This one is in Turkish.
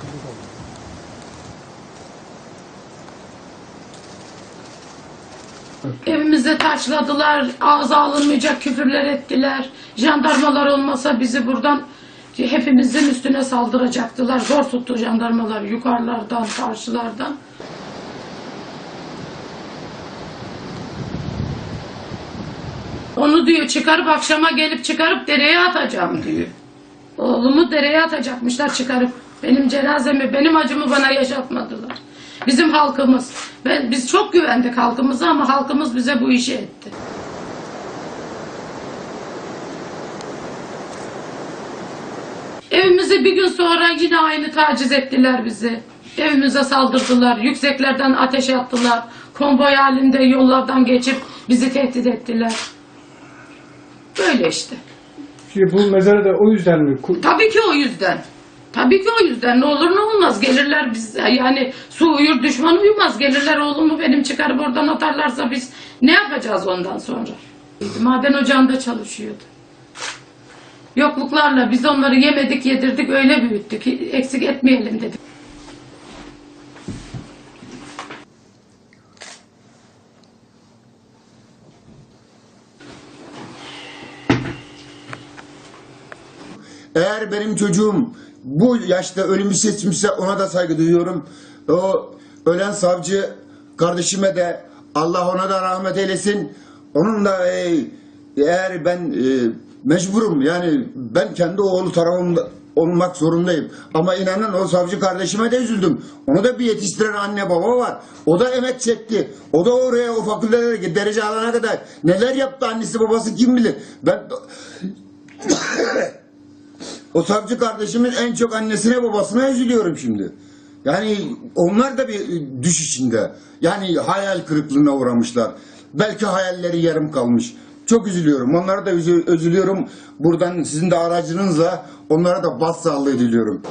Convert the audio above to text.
kırmızı oldu. Evimizi taşladılar, ağza alınmayacak küfürler ettiler. Jandarmalar olmasa bizi buradan hepimizin üstüne saldıracaktılar. Zor tuttu jandarmalar yukarılardan, karşılardan. Onu diyor çıkarıp akşama gelip çıkarıp dereye atacağım diyor. Oğlumu dereye atacakmışlar çıkarıp. Benim cenazemi, benim acımı bana yaşatmadılar. Bizim halkımız. Ben, biz çok güvendik halkımıza ama halkımız bize bu işi etti. Evimizi bir gün sonra yine aynı taciz ettiler bizi. Evimize saldırdılar, yükseklerden ateş attılar. Konvoy halinde yollardan geçip bizi tehdit ettiler. Böyle işte. Şimdi bu mezarı da o yüzden mi? Tabii ki o yüzden. Tabii ki o yüzden. Ne olur ne olmaz. Gelirler biz yani su uyur düşman uyumaz. Gelirler oğlumu benim çıkarıp oradan atarlarsa biz ne yapacağız ondan sonra? Maden ocağında çalışıyordu. Yokluklarla biz onları yemedik yedirdik öyle büyüttük. Eksik etmeyelim dedik. Eğer benim çocuğum bu yaşta ölümü seçmişse ona da saygı duyuyorum. O ölen savcı kardeşime de Allah ona da rahmet eylesin. Onun da e, eğer ben e, mecburum yani ben kendi oğlu tarafımda olmak zorundayım. Ama inanın o savcı kardeşime de üzüldüm. Onu da bir yetiştiren anne baba var. O da emek çekti. O da oraya o fakültelere derece alana kadar neler yaptı annesi babası kim bilir. Ben o savcı kardeşimin en çok annesine babasına üzülüyorum şimdi. Yani onlar da bir düş içinde. Yani hayal kırıklığına uğramışlar. Belki hayalleri yarım kalmış. Çok üzülüyorum. Onlara da üzü- üzülüyorum. Buradan sizin de aracınızla onlara da başsağlığı diliyorum.